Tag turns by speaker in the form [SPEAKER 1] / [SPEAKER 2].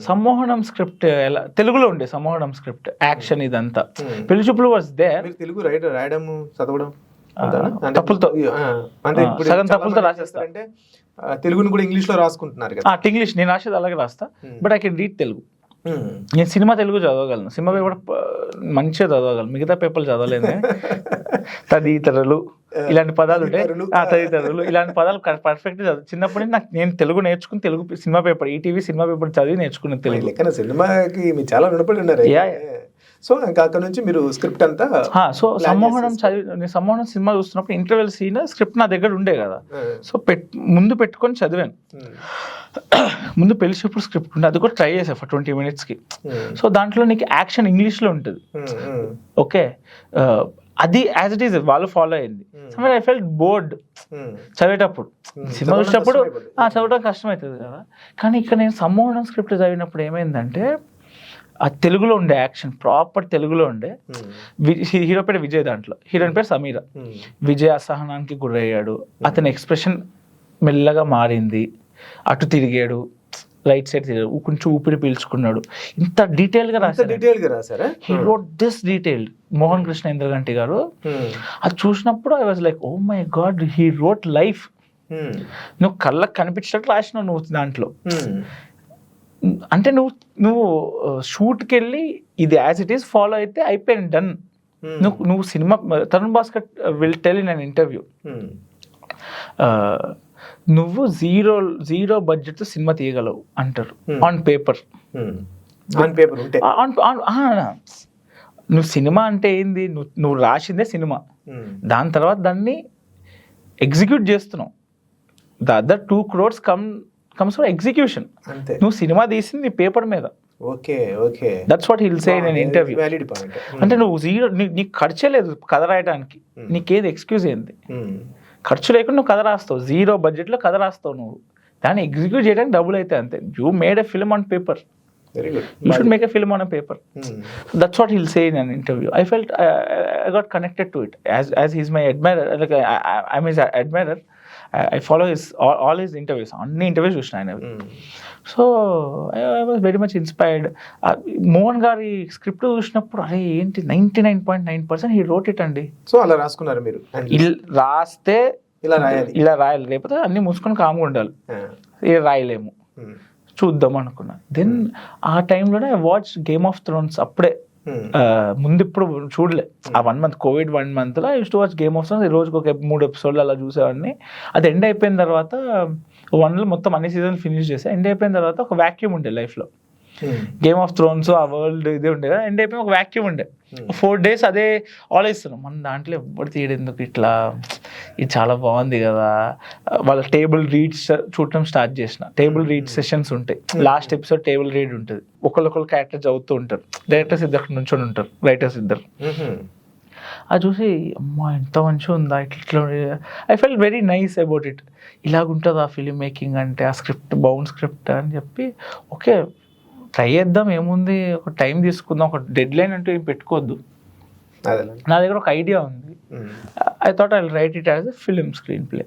[SPEAKER 1] సమ్మోహనం script ఎలా తెలుగులో ఉండే సమ్మోహనం స్క్రిప్ట్ యాక్షన్ ఇదంతా. పెళ్ళి చూపులు వాజ్
[SPEAKER 2] మీరు తెలుగు రైట్ రాయడం చదవడం
[SPEAKER 1] తప్పులతో. సగం తప్పులతో
[SPEAKER 2] మంది
[SPEAKER 1] రాసేస్తా.
[SPEAKER 2] చేస్తారంటే, ఆ, తెలుగుని కూడా ఇంగ్లీష్లో రాసుకుంటున్నారు కదా.
[SPEAKER 1] ఇంగ్లీష్ నేను రాసేది అలాగే రాస్తా.
[SPEAKER 2] Hmm.
[SPEAKER 1] But I can read Telugu.
[SPEAKER 2] Um.
[SPEAKER 1] నేను సినిమా తెలుగు చదవగలను. సినిమా పేపర్ మంచిగా చదవగలను. మిగతా పేపర్లు చదవలేను కానీ తదితరులు ఇలాంటి పదాలు ఉంటాయి.
[SPEAKER 2] తదితరులు.
[SPEAKER 1] ఇలాంటి పదాలు పర్ఫెక్ట్ చదువు. చిన్నప్పటి నుంచి నాకు నేను తెలుగు నేర్చుకుని Telugu cinema paper ETV cinema paper చదివి నేర్చుకున్న
[SPEAKER 2] మీ
[SPEAKER 1] తెలుగు.
[SPEAKER 2] లెక్కన సినిమాకి మీరు చాలా రుణపడి ఉన్నారు సో ఇంకా అక్కడ నుంచి మీరు స్క్రిప్ట్ అంతా
[SPEAKER 1] సో సమ్మోహనం. చదివి నేను సమ్మోహనం సినిమా చూస్తున్నప్పుడు ఇంటర్వెల్ సీన్ స్క్రిప్ట్ నా దగ్గర ఉండే కదా. సో పెట్ ముందు పెట్టుకొని చదివాను.
[SPEAKER 2] ఉమ్,
[SPEAKER 1] ముందు పెళ్ళి చూపుడు స్క్రిప్ట్ ఉండే. అది కూడా ట్రై చేసా ఫర్ ట్వంటీ మినిట్స్కి సో దాంట్లో నీకు యాక్షన్ ఇంగ్లీష్లో ఉంటుంది. ఓకే అది యాజ్ ఇట్ ఈస్ వాళ్ళు ఫాలో అయింది.
[SPEAKER 2] Hmm.
[SPEAKER 1] ఐ ఫెల్ట్ బోర్డ్ చదివేటప్పుడు.
[SPEAKER 2] Hmm.
[SPEAKER 1] సినిమా చూసినప్పుడు చదవడం కష్టమవుతుంది కదా. కానీ ఇక్కడ నేను సమ్మోహనం స్క్రిప్ట్ చదివినప్పుడు ఏమైందంటే ఆ తెలుగులో ఉండే యాక్షన్ ప్రాపర్ తెలుగులో ఉండే హీ- హీరో పేరు విజయ్ దాంట్లో. హీరోయిన్ పేరు సమీర.
[SPEAKER 2] ఉమ్,
[SPEAKER 1] విజయ్ అసహనానికి గురయ్యాడు. అతని ఎక్స్ప్రెషన్ మెల్లగా మారింది. అటు తిరిగాడు. రైట్ సైడ్ కొంచెం ఊపిరి పీల్చుకున్నాడు. ఇంత డీటెయిల్గా
[SPEAKER 2] గా రాసారా
[SPEAKER 1] he wrote this detail Mohan Krishna Indraganti గారు.
[SPEAKER 2] ఉమ్,
[SPEAKER 1] అది చూసినప్పుడు I was like oh my god he wrote life నువ్వు కళ్ళకి కనిపించినట్లు రాసినావు నువ్వు దాంట్లో.
[SPEAKER 2] ఉమ్,
[SPEAKER 1] అంటే నువ్వు నువ్వు షూట్కి వెళ్ళి ఇది యాజ్ ఇట్ ఈస్ ఫాలో అయితే అయిపోయింది డన్ నువ్వు నువ్వు cinema Tarun Bhaskar will tell in an interview నువ్వు జీరో జీరో బడ్జెట్ సినిమా తీయగలవు అంటారు.
[SPEAKER 2] Hmm.
[SPEAKER 1] On paper.
[SPEAKER 2] On paper ఉంటే.
[SPEAKER 1] నువ్వు సినిమా అంటే ఏంది? నువ్వు నువ్వు రాసిందే సినిమా.
[SPEAKER 2] ఉమ్,
[SPEAKER 1] దాని తర్వాత దాన్ని ఎగ్జిక్యూట్ చేస్తున్నావు. The other two crores come comes for execution నువ్వు సినిమా తీసింది నీ పేపర్ మీద.
[SPEAKER 2] Okay okay.
[SPEAKER 1] That's what he'll say నేను ఇంటర్వ్యూ
[SPEAKER 2] వ్యాలిడ్ పాయింట్
[SPEAKER 1] అంటే నువ్వు జీరో నీకు ఖర్చే లేదు కథ రాయడానికి
[SPEAKER 2] Hmm.
[SPEAKER 1] నీకేది ఎక్స్క్యూజ్ ఏంది? ఖర్చు లేకుండా నువ్వు కథ రాస్తావు. జీరో బడ్జెట్లో కథ రాస్తావు నువ్వు. దాన్ని ఎగ్జిక్యూట్ చేయడానికి డబ్బులు అయితే అంతే. You made a film on paper
[SPEAKER 2] very good
[SPEAKER 1] you should make a film on a paper
[SPEAKER 2] Hmm.
[SPEAKER 1] That's what he'll say in an interview I felt I got connected to it as as he's my admirer like I his admirer I follow his all his interviews అన్ని interviews చూసిన ఆయన. So I was very much inspired Mohan గారి script చూసినప్పుడు అరే ఏంటి? Ninety nine point nine percent he wrote it అండి.
[SPEAKER 2] So అలా రాసుకున్నారు మీరు?
[SPEAKER 1] రాస్తే
[SPEAKER 2] ఇలా రాయాలి.
[SPEAKER 1] ఇలా రాయాలి. లేకపోతే అన్ని మూసుకొని కాముగా ఉండాలి. రాయలేము.
[SPEAKER 2] Hmm.
[SPEAKER 1] చూద్దాం అనుకున్నా. దెన్ ఆ టైంలోనే వాచ్ గేమ్ ఆఫ్ థ్రోన్స్ అప్పుడే.
[SPEAKER 2] Hmm.
[SPEAKER 1] ముందు ఇప్పుడు చూడలే. ఆ వన్ మంత్ కోవిడ్ వన్ మంత్లో use to watch Game of Thrones రోజుకి ఒక మూడు ఎపిసోడ్లు అలా చూసేవాడిని. అది ఎండ్ అయిపోయిన తర్వాత వన్లో మొత్తం అన్ని సీజన్ ఫినిష్ చేసా. ఎండ్ అయిపోయిన తర్వాత ఒక వ్యాక్యూమ్ ఉండే లైఫ్లో. గేమ్ ఆఫ్ థ్రోన్స్ ఆ వరల్డ్ ఇదే ఉండే కదా ఎండ్ అయిపోయి ఒక వ్యాక్యూమ్ ఉండే. ఫోర్ డేస్ అదే ఆలోచిస్తున్నాం మన దాంట్లో ఎవ్వరు తీయడు ఎందుకు ఇట్లా? ఇది చాలా బాగుంది కదా. వాళ్ళ టేబుల్ రీడ్స్ చూడటం స్టార్ట్ చేసిన. టేబుల్ రీడ్ సెషన్స్ ఉంటాయి. లాస్ట్ ఎపిసోడ్ టేబుల్ రీడ్ ఉంటుంది. ఒకళ్ళొకళ్ళు క్యారెక్టర్ చదువుతూ ఉంటారు. డైరెక్టర్స్ ఇద్దరు నుంచొని ఉంటారు. రైటర్స్ ఇద్దరు.
[SPEAKER 2] Mhm.
[SPEAKER 1] అది చూసి అమ్మా ఎంత మంచిగా ఉందా ఇట్లా ఇట్లా I felt very nice about it ఇలాగుంటుంది ఆ ఫిలిం మేకింగ్ అంటే ఆ స్క్రిప్ట్ బౌండ్ స్క్రిప్ట్ అని చెప్పి ఓకే ట్రై చేద్దాం ఏముంది? ఒక టైం తీసుకుందాం ఒక డెడ్ లైన్ అంటూ ఏం పెట్టుకోవద్దు. నా దగ్గర ఒక ఐడియా ఉంది. I thought I write it as a film screenplay.